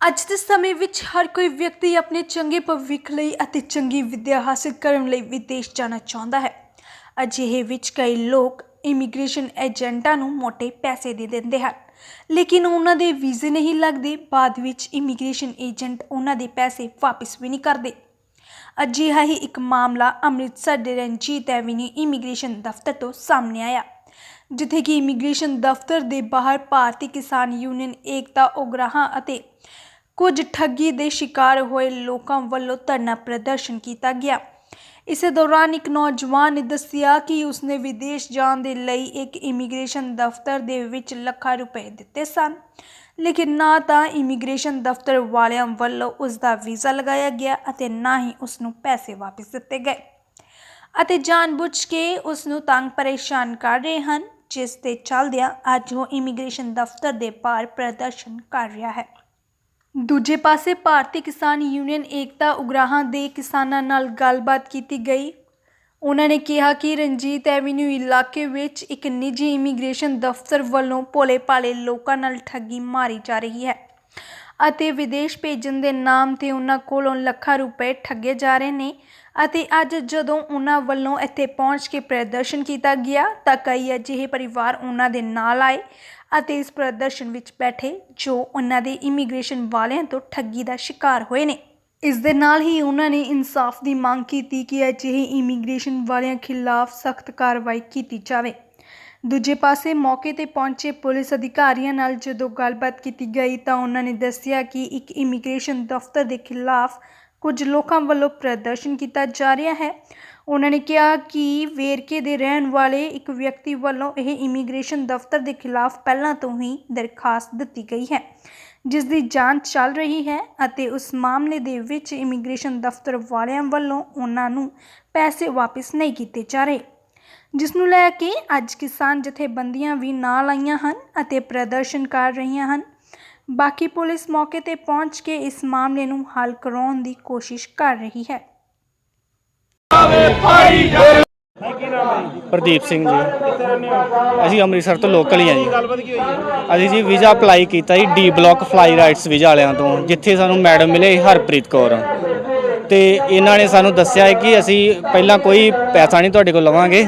ਅੱਜ ਦੇ ਸਮੇਂ ਵਿੱਚ ਹਰ ਕੋਈ ਵਿਅਕਤੀ ਆਪਣੇ ਚੰਗੇ ਭਵਿੱਖ ਲਈ ਅਤੇ ਚੰਗੀ ਵਿੱਦਿਆ ਹਾਸਲ ਕਰਨ ਲਈ ਵਿਦੇਸ਼ ਜਾਣਾ ਚਾਹੁੰਦਾ ਹੈ। ਅਜਿਹੇ ਵਿੱਚ ਕਈ ਲੋਕ ਇਮੀਗ੍ਰੇਸ਼ਨ ਏਜੰਟਾਂ ਨੂੰ ਮੋٹے ਪੈਸੇ ਦੇ ਦਿੰਦੇ ਹਨ। ਲੇਕਿਨ ਉਹਨਾਂ ਦੇ ਵੀਜ਼ੇ ਨਹੀਂ ਲੱਗਦੇ। ਬਾਅਦ ਵਿੱਚ ਇਮੀਗ੍ਰੇਸ਼ਨ ਏਜੰਟ ਉਹਨਾਂ ਦੇ ਪੈਸੇ ਵਾਪਸ ਵੀ ਨਹੀਂ ਕਰਦੇ। ਅਜਿਹਾ ਹੀ ਇੱਕ ਮਾਮਲਾ ਅੰਮ੍ਰਿਤਸਰ ਦੇ ਰਣਜੀਤ ਐਵੀਨਿਊ ਇਮੀਗ੍ਰੇਸ਼ਨ ਦਫ਼ਤਰ ਤੋਂ ਸਾਹਮਣੇ ਆਇਆ, ਜਿੱਥੇ ਕਿ ਇਮੀਗ੍ਰੇਸ਼ਨ ਦਫ਼ਤਰ ਦੇ ਬਾਹਰ ਭਾਰਤੀ ਕਿਸਾਨ ਯੂਨੀਅਨ, ਏਕਤਾ, ਉਗਰਾਹਾਂ ਅਤੇ ਕੁਝ ਠੱਗੀ ਦੇ ਸ਼ਿਕਾਰ ਹੋਏ ਲੋਕਾਂ ਵੱਲੋਂ ਧਰਨਾ ਪ੍ਰਦਰਸ਼ਨ ਕੀਤਾ ਗਿਆ। ਇਸੇ ਦੌਰਾਨ ਇੱਕ ਨੌਜਵਾਨ ਨੇ ਦੱਸਿਆ ਕਿ ਉਸਨੇ ਵਿਦੇਸ਼ ਜਾਣ ਦੇ ਲਈ ਇੱਕ ਇਮੀਗ੍ਰੇਸ਼ਨ ਦਫ਼ਤਰ ਦੇ ਵਿੱਚ ਲੱਖਾਂ ਰੁਪਏ ਦਿੱਤੇ ਸਨ, ਲੇਕਿਨ ਨਾ ਤਾਂ ਇਮੀਗ੍ਰੇਸ਼ਨ ਦਫ਼ਤਰ ਵਾਲਿਆਂ ਵੱਲੋਂ ਉਸ ਦਾ ਵੀਜ਼ਾ ਲਗਾਇਆ ਗਿਆ ਅਤੇ ਨਾ ਹੀ ਉਸ ਨੂੰ ਪੈਸੇ ਵਾਪਸ ਦਿੱਤੇ ਗਏ। ਅਤੇ ਜਾਣਬੁੱਝ ਕੇ ਉਸ ਨੂੰ ਤੰਗ ਪਰੇਸ਼ਾਨ ਕਰ ਰਹੇ ਹਨ, ਜਿਸ ਦੇ ਚੱਲਦਿਆਂ ਅੱਜ ਉਹ ਇਮੀਗ੍ਰੇਸ਼ਨ ਦਫ਼ਤਰ ਦੇ ਬਾਹਰ ਪ੍ਰਦਰਸ਼ਨ ਕਰ ਰਿਹਾ ਹੈ। ਦੂਜੇ ਪਾਸੇ ਭਾਰਤੀ ਕਿਸਾਨ ਯੂਨੀਅਨ ਏਕਤਾ ਉਗਰਾਹਾਂ ਦੇ ਕਿਸਾਨਾਂ ਨਾਲ ਗੱਲਬਾਤ ਕੀਤੀ ਗਈ। ਉਹਨਾਂ ਨੇ ਕਿਹਾ ਕਿ ਰਣਜੀਤ ਐਵੀਨਿਊ ਇਲਾਕੇ ਵਿੱਚ ਇੱਕ ਨਿੱਜੀ ਇਮੀਗ੍ਰੇਸ਼ਨ ਦਫ਼ਤਰ ਵੱਲੋਂ ਭੋਲੇ-ਭਾਲੇ ਲੋਕਾਂ ਨਾਲ ਠੱਗੀ ਮਾਰੀ ਜਾ ਰਹੀ ਹੈ। ਅਤੇ ਵਿਦੇਸ਼ ਭੇਜਣ ਦੇ ਨਾਮ ਤੇ ਉਹਨਾਂ ਕੋਲੋਂ ਲੱਖਾਂ ਰੁਪਏ ਠੱਗੇ ਜਾ ਰਹੇ ਨੇ ਅਤੇ ਅੱਜ ਜਦੋਂ ਉਹਨਾਂ ਵੱਲੋਂ ਇੱਥੇ ਪਹੁੰਚ ਕੇ ਪ੍ਰਦਰਸ਼ਨ ਕੀਤਾ ਗਿਆ ਤਾਂ ਕਈ ਅਜਿਹੇ ਪਰਿਵਾਰ ਉਹਨਾਂ ਦੇ ਨਾਲ ਆਏ ਅਤੇ ਇਸ ਪ੍ਰਦਰਸ਼ਨ ਵਿੱਚ ਬੈਠੇ ਜੋ ਉਹਨਾਂ ਦੇ ਇਮੀਗ੍ਰੇਸ਼ਨ ਵਾਲਿਆਂ ਤੋਂ ਠੱਗੀ ਦਾ ਸ਼ਿਕਾਰ ਹੋਏ ਨੇ। ਇਸ ਦੇ ਨਾਲ ਹੀ ਉਹਨਾਂ ਨੇ ਇਨਸਾਫ ਦੀ ਮੰਗ ਕੀਤੀ ਕਿ ਅਜਿਹੇ ਇਮੀਗ੍ਰੇਸ਼ਨ ਵਾਲਿਆਂ ਖਿਲਾਫ ਸਖਤ ਕਾਰਵਾਈ ਕੀਤੀ ਜਾਵੇ। ਦੂਜੇ ਪਾਸੇ ਮੌਕੇ ਤੇ ਪਹੁੰਚੇ ਪੁਲਿਸ ਅਧਿਕਾਰੀਆਂ ਨਾਲ ਜਦੋਂ ਗੱਲਬਾਤ ਕੀਤੀ ਗਈ ਤਾਂ ਉਹਨਾਂ ਨੇ ਦੱਸਿਆ ਕਿ ਇੱਕ ਇਮੀਗ੍ਰੇਸ਼ਨ ਦਫ਼ਤਰ ਦੇ ਖਿਲਾਫ ਕੁਝ ਲੋਕਾਂ ਵੱਲੋਂ ਪ੍ਰਦਰਸ਼ਨ ਕੀਤਾ ਜਾ ਰਿਹਾ ਹੈ। ਉਹਨਾਂ ਨੇ ਕਿਹਾ ਕਿ ਵੇਰਕੇ ਦੇ ਰਹਿਣ ਵਾਲੇ ਇੱਕ ਵਿਅਕਤੀ ਵੱਲੋਂ ਇਹ ਇਮੀਗ੍ਰੇਸ਼ਨ ਦਫ਼ਤਰ ਦੇ ਖਿਲਾਫ ਪਹਿਲਾਂ ਤੋਂ ਹੀ ਦਰਖਾਸਤ ਦਿੱਤੀ ਗਈ ਹੈ ਜਿਸ ਦੀ ਜਾਂਚ ਚੱਲ ਰਹੀ ਹੈ ਅਤੇ ਉਸ ਮਾਮਲੇ ਦੇ ਵਿੱਚ ਇਮੀਗ੍ਰੇਸ਼ਨ ਦਫ਼ਤਰ ਵਾਲਿਆਂ ਵੱਲੋਂ ਉਹਨਾਂ ਨੂੰ ਪੈਸੇ ਵਾਪਸ ਨਹੀਂ ਕੀਤੇ ਜਾ ਰਹੇ। ਜਿਸ ਨੂੰ ਲੈ ਕੇ ਅੱਜ ਕਿਸਾਨ ਜਥੇਬੰਦੀਆਂ ਵੀ ਨਾਲ ਆਈਆਂ ਹਨ ਅਤੇ ਪ੍ਰਦਰਸ਼ਨ ਕਰ ਰਹੀਆਂ ਹਨ। ਬਾਕੀ ਪੁਲਿਸ ਮੌਕੇ ਤੇ ਪਹੁੰਚ ਕੇ ਇਸ ਮਾਮਲੇ ਨੂੰ ਹੱਲ ਕਰਾਉਣ ਦੀ ਕੋਸ਼ਿਸ਼ ਕਰ ਰਹੀ ਹੈ। ਪ੍ਰਦੀਪ ਸਿੰਘ ਜੀ। ਅਸੀਂ ਅੰਮ੍ਰਿਤਸਰ ਤੋਂ ਲੋਕਲ ਹੀ ਆ ਜੀ। ਅਸੀਂ ਜੀ ਵੀਜ਼ਾ ਅਪਲਾਈ ਕੀਤਾ G D block fly rights visa ਵਾਲਿਆਂ ਤੋਂ, ਜਿੱਥੇ ਸਾਨੂੰ ਮੈਡਮ ਮਿਲੇ ਹਰਪ੍ਰੀਤ ਕੌਰ। ਤੇ ਇਹਨਾਂ ਨੇ ਸਾਨੂੰ ਦੱਸਿਆ ਹੈ ਕਿ ਅਸੀਂ ਪਹਿਲਾਂ ਕੋਈ ਪੈਸਾ ਨਹੀਂ ਤੁਹਾਡੇ ਕੋਲ ਲਵਾਂਗੇ।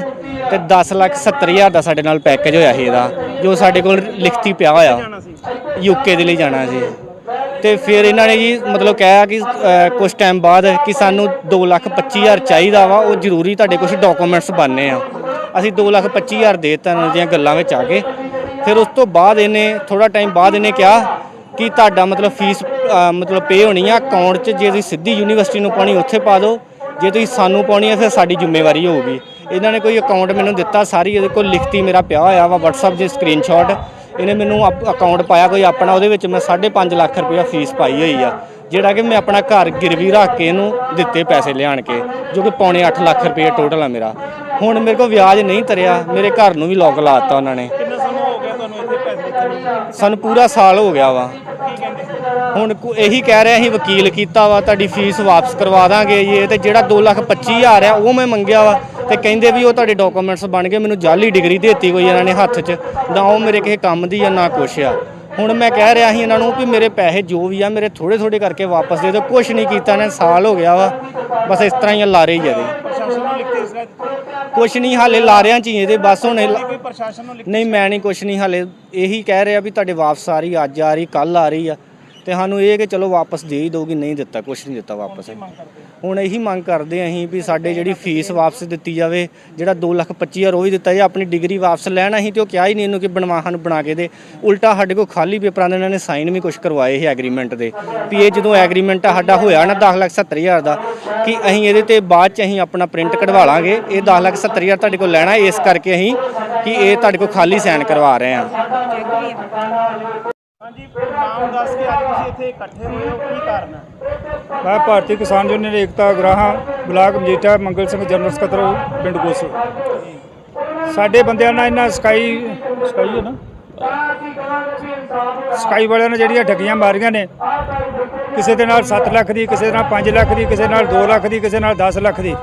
ਤੇ 10 ਲੱਖ 70 ਹਜ਼ਾਰ ਦਾ ਸਾਡੇ ਨਾਲ ਪੈਕੇਜ ਹੋਇਆ ਸੀ ਇਹਦਾ, ਜੋ ਸਾਡੇ ਕੋਲ ਲਿਖਤੀ ਪਿਆ ਹੋਇਆ। ਯੂਕੇ ਦੇ ਲਈ ਜਾਣਾ ਸੀ। ਤੇ ਫਿਰ ਇਹਨਾਂ ਨੇ ਜੀ ਮਤਲਬ ਕਿਹਾ ਕਿ ਕੁਝ ਟਾਈਮ ਬਾਅਦ ਕਿ ਸਾਨੂੰ 2 ਲੱਖ 25 ਹਜ਼ਾਰ ਚਾਹੀਦਾ ਵਾ, ਉਹ ਜ਼ਰੂਰੀ ਤੁਹਾਡੇ ਕੁਝ ਡਾਕੂਮੈਂਟਸ ਬਣਨੇ ਆ। ਅਸੀਂ 2 ਲੱਖ 25 ਹਜ਼ਾਰ ਦੇ ਦਿੱਤਾ ਇਹਨਾਂ ਦੀਆਂ ਗੱਲਾਂ ਵਿੱਚ ਆ ਕੇ। ਫਿਰ ਉਸ ਤੋਂ ਬਾਅਦ ਇਹਨੇ ਥੋੜਾ ਟਾਈਮ ਬਾਅਦ ਇਹਨੇ ਕਿਹਾ ਕਿ ਤੁਹਾਡਾ ਮਤਲਬ ਫੀਸ ਮਤਲਬ ਪੇ ਹੋਣੀ ਆ ਅਕਾਊਂਟ 'ਚ ਜੇ ਤੁਸੀਂ ਸਿੱਧੀ ਯੂਨੀਵਰਸਿਟੀ ਨੂੰ ਪਾਣੀ ਉੱਥੇ ਪਾ ਦਿਓ। ਜੇ ਤੁਸੀਂ ਸਾਨੂੰ ਪਾਉਣੀ ਆ, ਫਿਰ ਸਾਡੀ ਜ਼ਿੰਮੇਵਾਰੀ ਹੋਊਗੀ। ਇਹਨਾਂ ਨੇ ਕੋਈ ਅਕਾਊਂਟ ਮੈਨੂੰ ਦਿੱਤਾ ਸਾਰੀ ਇਹਦੇ ਕੋਲ ਲਿਖਤੀ ਮੇਰਾ ਪਿਆ ਹੋਇਆ ਵਾ WhatsApp ਦੇ ਸਕਰੀਨਸ਼ਾਟ ਇਹਨੇ ਮੈਨੂੰ ਅਕਾਊਂਟ ਪਾਇਆ ਕੋਈ ਆਪਣਾ ਉਹਦੇ ਵਿੱਚ ਮੈਂ 5.5 ਲੱਖ ਰੁਪਇਆ ਫੀਸ ਪਾਈ ਹੋਈ ਆ ਜਿਹੜਾ ਕਿ ਮੈਂ ਆਪਣਾ ਘਰ ਗਿਰਵੀ ਰੱਖ ਕੇ ਇਹਨੂੰ ਦਿੱਤੇ ਪੈਸੇ ਲਿਆਣ ਕੇ ਜੋ ਕਿ ਪੌਣੇ 8 ਲੱਖ ਰੁਪਏ ਟੋਟਲ ਆ ਮੇਰਾ। ਹੁਣ ਮੇਰੇ ਕੋਲ ਵਿਆਜ ਨਹੀਂ ਤਰਿਆ ਮੇਰੇ ਘਰ ਨੂੰ ਵੀ ਲੋਕ ਲਾਤਾ ਉਹਨਾਂ ਨੇ। ਸਾਨੂੰ ਪੂਰਾ ਸਾਲ ਹੋ ਗਿਆ ਵਾ। ਹੁਣ ਇਹੀ ਕਹਿ ਰਿਹਾ ਅਸੀਂ ਵਕੀਲ ਕੀਤਾ ਵਾ ਤੁਹਾਡੀ ਫੀਸ ਵਾਪਸ ਕਰਵਾ ਦਾਂਗੇ ਇਹ ਤੇ ਜਿਹੜਾ 2 ਲੱਖ 25 ਹਜ਼ਾਰ ਆ ਉਹ ਮੈਂ ਮੰਗਿਆ ਵਾ। ਤੇ ਕਹਿੰਦੇ ਵੀ ਉਹ ਤੁਹਾਡੇ ਡਾਕੂਮੈਂਟਸ ਬਣ ਗਏ ਮੈਨੂੰ ਜਾਲੀ ਡਿਗਰੀ ਦੇਤੀ ਕੋਈ ਇਹਨਾਂ ਨੇ ਹੱਥ 'ਚ ਨਾ ਉਹ ਮੇਰੇ ਕਿਸੇ ਕੰਮ ਦੀ ਆ ਨਾ ਕੁਛ ਆ। ਹੁਣ ਮੈਂ ਕਹਿ ਰਿਹਾ ਸੀ ਇਹਨਾਂ ਨੂੰ ਵੀ ਮੇਰੇ ਪੈਸੇ ਜੋ ਵੀ ਆ ਮੇਰੇ ਥੋੜੇ ਥੋੜੇ ਕਰਕੇ ਵਾਪਸ ਦੇ ਦਿਓ ਕੁਛ ਨਹੀਂ ਕੀਤਾ ਇਹਨਾਂ ਨੇ ਸਾਲ ਹੋ ਗਿਆ ਵਾ ਬਸ ਇਸ ਤਰ੍ਹਾਂ ਹੀ ਆ ਲਾਰੇ ਹੀ ਜਦੇ ਕੁਛ ਨਹੀਂ ਹਾਲੇ ਲਾਰਿਆਂ 'ਚ ਹੀ ਇਹਦੇ ਬਸ ਹੁਣ ਇਹ ਪ੍ਰਸ਼ਾਸਨ ਨੂੰ ਨਹੀਂ ਮੈਂ ਨਹੀਂ ਕੁਛ ਨਹੀਂ ਹਾਲੇ ਇਹੀ ਕਹਿ ਰਿਹਾ ਵੀ ਤੁਹਾਡੇ ਵਾਪਸ ਆ ਰਹੀ ਅੱਜ ਆ ਰਹੀ ਕੱਲ ਆ ਰਹੀ ਆ। ਤੇ ਸਾਨੂੰ ਇਹ ਕਿ ਚਲੋ ਵਾਪਸ ਦੇ ਹੀ ਦੋਗੀ ਨਹੀਂ ਦਿੱਤਾ ਕੁਛ ਨਹੀਂ ਦਿੱਤਾ ਵਾਪਸ। ਹੁਣ ਇਹੀ ਮੰਗ ਕਰਦੇ ਅਸੀਂ ਵੀ ਸਾਡੇ ਜਿਹੜੀ ਫੀਸ ਵਾਪਸ ਦਿੱਤੀ ਜਾਵੇ ਜਿਹੜਾ 2 ਲੱਖ 25 ਹਜ਼ਾਰ ਉਹ ਵੀ ਦਿੱਤਾ ਜੇ ਆਪਣੀ ਡਿਗਰੀ ਵਾਪਸ ਲੈਣਾ ਸੀ ਤੇ ਉਹ ਕਿਹਾ ਹੀ ਨਹੀਂ ਇਹਨੂੰ ਕਿ ਬਣਵਾ ਸਾਨੂੰ ਬਣਾ ਕੇ ਦੇ। ਉਲਟਾ ਸਾਡੇ ਕੋਲ ਖਾਲੀ ਪੇਪਰਾਂ ਦੇ ਇਹਨਾਂ ਨੇ ਸਾਈਨ ਵੀ ਕੁਛ ਕਰਵਾਏ ਸੀ ਐਗਰੀਮੈਂਟ ਦੇ ਵੀ ਇਹ ਜਦੋਂ ਐਗਰੀਮੈਂਟ ਸਾਡਾ ਹੋਇਆ ਨਾ 10 ਲੱਖ 70 ਹਜ਼ਾਰ ਦਾ ਕਿ ਅਸੀਂ ਇਹਦੇ ਤੇ ਬਾਅਦ ਚ ਅਸੀਂ ਆਪਣਾ ਪ੍ਰਿੰਟ ਕਢਵਾ ਲਾਂਗੇ ਇਹ 10 ਲੱਖ 70 ਹਜ਼ਾਰ ਤੁਹਾਡੇ ਕੋਲ ਲੈਣਾ ਇਸ ਕਰਕੇ ਅਸੀਂ ਕਿ ਇਹ ਤੁਹਾਡੇ ਕੋਲ ਖਾਲੀ ਸਾਈਨ ਕਰਵਾ ਰਹੇ ਹਾਂ। ਹਾਂਜੀ ਨਾਮ ਦੱਸ ਕੇ ਅੱਜ ਤੁਸੀਂ ਇੱਥੇ ਇਕੱਠੇ ਹੋਏ ਹੋ ਕੀ ਕਾਰਨ ਹੈ? ਮੈਂ Bharti Kisan union Ekta Ugrahan block Majitha Mangal Singh general ਸਕੱਤਰ ਪਿੰਡ ਗੋਸੀ। ਸਾਡੇ ਬੰਦਿਆਂ ਨਾਲ ਇਹਨਾਂ ਸਕਾਈ ਸਕਾਈ ਹੈ ਨਾ? ਸਕਾਈ ਵਾਲਿਆਂ ਨੇ ਜਿਹੜੀਆਂ ਠੱਗੀਆਂ ਮਾਰੀਆਂ ਨੇ ਕਿਸੇ ਦੇ ਨਾਲ 7 ਲੱਖ ਦੀ ਕਿਸੇ ਨਾਲ 5 ਲੱਖ ਦੀ ਕਿਸੇ ਨਾਲ 2 ਲੱਖ ਦੀ ਕਿਸੇ ਨਾਲ 10 ਲੱਖ ਦੀ।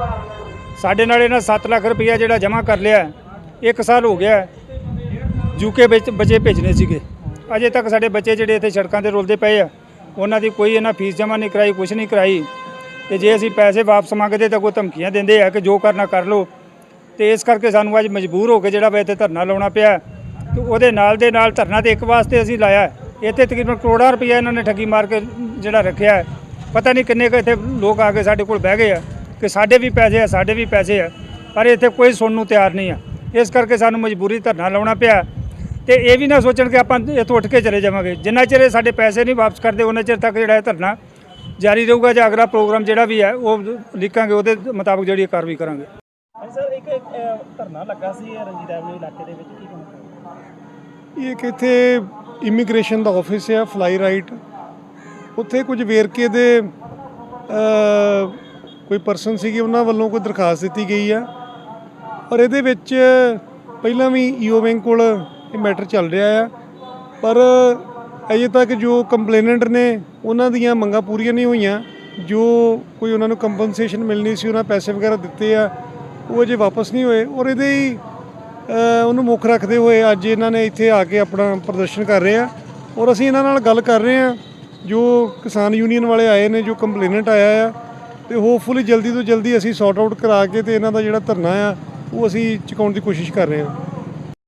ਸਾਡੇ ਨਾਲ ਇਹਨਾਂ 7 ਲੱਖ ਰੁਪਈਆ ਜਿਹੜਾ ਜਮ੍ਹਾਂ ਕਰ ਲਿਆ ਹੈ, ਇੱਕ ਸਾਲ ਹੋ ਗਿਆ ਯੂਕੇ ਵਿੱਚ ਬੱਚੇ ਭੇਜਣੇ ਸੀਗੇ। ਅਜੇ ਤੱਕ ਸਾਡੇ ਬੱਚੇ ਜਿਹੜੇ ਇੱਥੇ ਸੜਕਾਂ ਤੇ ਰੁਲਦੇ ਪਏ ਆ, ਉਹਨਾਂ ਦੀ ਕੋਈ ਇਹਨਾਂ ਫੀਸ ਜਮ੍ਹਾਂ ਨਹੀਂ ਕਰਾਈ ਕੁਝ ਨਹੀਂ ਕਰਾਈ। ਤੇ ਜੇ ਅਸੀਂ ਪੈਸੇ ਵਾਪਸ ਮੰਗਦੇ ਤਾਂ ਕੋਈ ਧਮਕੀਆਂ ਦਿੰਦੇ ਆ ਕਿ ਜੋ ਕਰਨਾ ਕਰ ਲਓ। ਤੇ ਇਸ ਕਰਕੇ ਸਾਨੂੰ ਅੱਜ ਮਜਬੂਰ ਹੋ ਕੇ ਜਿਹੜਾ ਵਾ ਇੱਥੇ ਧਰਨਾ ਲਾਉਣਾ ਪਿਆ। ਤੇ ਉਹਦੇ ਨਾਲ ਦੇ ਨਾਲ ਧਰਨਾ ਤੇ ਇੱਕ ਵਾਸਤੇ ਅਸੀਂ ਲਾਇਆ। ਇੱਥੇ ਤਕਰੀਬਨ ਕਰੋੜਾਂ ਰੁਪਈਆ ਇਹਨਾਂ ਨੇ ਠੱਗੀ ਮਾਰ ਕੇ ਜਿਹੜਾ ਰੱਖਿਆ ਪਤਾ ਨਹੀਂ ਕਿੰਨੇ ਕੁ ਇੱਥੇ ਲੋਕ ਆ ਕੇ ਸਾਡੇ ਕੋਲ ਬਹਿ ਗਏ ਆ ਕਿ ਸਾਡੇ ਵੀ ਪੈਸੇ ਆ, ਸਾਡੇ ਵੀ ਪੈਸੇ ਆ। ਪਰ ਇੱਥੇ ਕੋਈ ਸੁਣਨ ਨੂੰ ਤਿਆਰ ਨਹੀਂ ਆ। ਇਸ ਕਰਕੇ ਸਾਨੂੰ ਮਜਬੂਰੀ ਧਰਨਾ ਲਾਉਣਾ ਪਿਆ। ਤੇ ਇਹ ਵੀ ਨਾ ਸੋਚਣ ਕਿ ਆਪਾਂ ਇੱਥੋਂ ਉੱਠ ਕੇ ਚਲੇ ਜਾਵਾਂਗੇ। ਜਿੰਨਾ ਚਿਰ ਇਹ ਸਾਡੇ ਪੈਸੇ ਨਹੀਂ ਵਾਪਸ ਕਰਦੇ ਉਹਨਾਂ ਚਿਰ ਤੱਕ ਜਿਹੜਾ ਇਹ ਧਰਨਾ ਜਾਰੀ ਰਹੂਗਾ ਜਾਂ ਅਗਲਾ ਪ੍ਰੋਗਰਾਮ ਜਿਹੜਾ ਵੀ ਹੈ ਉਹ ਲਿਖਾਂਗੇ ਉਹਦੇ ਮੁਤਾਬਕ ਜਿਹੜੀ ਕਾਰਵਾਈ ਕਰਾਂਗੇ। ਹਾਂਜੀ ਸਰ ਇੱਕ ਧਰਨਾ ਲੱਗਾ ਸੀ ਰਣਜੀਤ ਐਵਨਿਊ ਇਲਾਕੇ ਦੇ ਵਿੱਚ ਕੀ ਕਹਿਣਾ? ਇਹ ਇੱਕ ਇੱਥੇ ਇਮੀਗ੍ਰੇਸ਼ਨ ਦਾ ਆਫਿਸ ਹੈ ਫਲਾਈ ਰਾਈਟ ਉੱਥੇ ਕੁਝ ਵੇਰਕੇ ਦੇ ਕੋਈ ਪਰਸਨ ਸੀਗੇ ਉਹਨਾਂ ਵੱਲੋਂ ਕੋਈ ਦਰਖਾਸਤ ਦਿੱਤੀ ਗਈ ਆ। ਔਰ ਇਹਦੇ ਵਿੱਚ ਪਹਿਲਾਂ ਵੀ ਈਓ ਬੈਂਕ ਕੋਲ ਇਹ ਮੈਟਰ ਚੱਲ ਰਿਹਾ ਆ। ਪਰ ਅਜੇ ਤੱਕ ਜੋ ਕੰਪਲੇਨੈਂਟ ਨੇ, ਉਹਨਾਂ ਦੀਆਂ ਮੰਗਾਂ ਪੂਰੀਆਂ ਨਹੀਂ ਹੋਈਆਂ। ਜੋ ਕੋਈ ਉਹਨਾਂ ਨੂੰ ਕੰਪਨਸੇਸ਼ਨ ਮਿਲਣੀ ਸੀ, ਉਹਨਾਂ ਪੈਸੇ ਵਗੈਰਾ ਦਿੱਤੇ ਆ, ਉਹ ਅਜੇ ਵਾਪਸ ਨਹੀਂ ਹੋਏ। ਔਰ ਇਹਦੇ ਹੀ ਉਹਨੂੰ ਮੁੱਖ ਰੱਖਦੇ ਹੋਏ ਅੱਜ ਇਹਨਾਂ ਨੇ ਇੱਥੇ ਆ ਕੇ ਆਪਣਾ ਪ੍ਰਦਰਸ਼ਨ ਕਰ ਰਹੇ ਆ। ਔਰ ਅਸੀਂ ਇਹਨਾਂ ਨਾਲ ਗੱਲ ਕਰ ਰਹੇ ਆ। ਜੋ ਕਿਸਾਨ ਯੂਨੀਅਨ ਵਾਲੇ ਆਏ ਨੇ, ਜੋ ਕੰਪਲੇਨੈਂਟ ਆਇਆ ਆ, ਤੇ ਹੋਪਫੁਲੀ ਜਲਦੀ ਤੋਂ ਜਲਦੀ ਅਸੀਂ ਸੌਰਟ ਆਊਟ ਕਰਾ ਕੇ ਤੇ ਇਹਨਾਂ ਦਾ ਜਿਹੜਾ ਧਰਨਾ ਆ, ਉਹ ਅਸੀਂ ਚੁਕਾਉਣ ਦੀ ਕੋਸ਼ਿਸ਼ ਕਰ ਰਹੇ ਹਾਂ